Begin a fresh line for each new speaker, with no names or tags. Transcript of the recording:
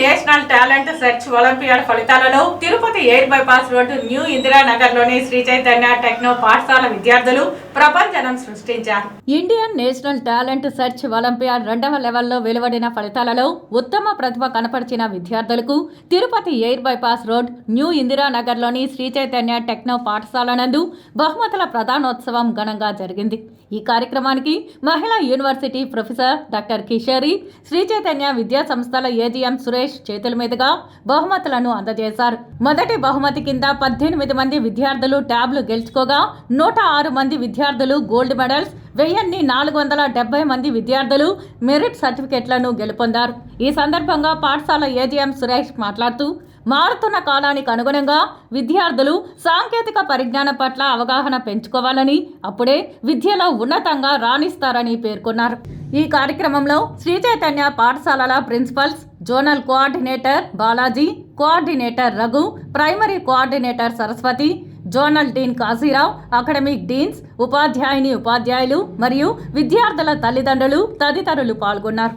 National talent search olympiad ఫలితాలలో Tirupati air bypass road new ఇందిరానగర్లోని Shri Chaitanya techno పాఠశాల విద్యార్థులు ప్రపంచనం సృష్టించారు.
Indian national talent search olympiad రెండవ లెవెల్లో వెలువడిన ఫలితాలలో ఉత్తమ ప్రతిభ కనపరిచిన విద్యార్థులకు Tirupati air bypass road new ఇందిరానగర్లోని Shri Chaitanya techno పాఠశాల నందు బహుమతుల ప్రధానోత్సవం ఘనంగా జరిగింది. ఈ కార్యక్రమానికి మహిళా university professor doctor Kishori Sri Chaitanya విద్యా సంస్థల ఏజీఎం సురేష్ చేతుల మీదుగా బహుమతులను అందజేశారు. మొదటి బహుమతి కింద పద్దెనిమిది మంది విద్యార్థులు ట్యాబ్లు గెలుచుకోగా నూట ఆరు మంది విద్యార్థులు గోల్డ్ మెడల్స్ వెయ్యిన్ని నాలుగు వందల డెబ్బై మంది విద్యార్థులు మెరిట్ సర్టిఫికెట్లను గెలుపొందారు. ఈ సందర్భంగా పాఠశాల ఏజీఎం సురేష్ మాట్లాడుతూ మారుతున్న కాలానికి అనుగుణంగా విద్యార్థులు సాంకేతిక పరిజ్ఞానం పట్ల అవగాహన పెంచుకోవాలని అప్పుడే విద్యలో ఉన్నతంగా రాణిస్తారని పేర్కొన్నారు. ఈ కార్యక్రమంలో శ్రీ చైతన్య పాఠశాలల principals zonal coordinator Balaji coordinator Raghu primary coordinator Saraswati zonal dean Kasirao academic deans ఉపాధ్యాయుని ఉపాధ్యాయులు మరియు విద్యార్థుల తల్లిదండ్రులు తదితరులు పాల్గొన్నారు.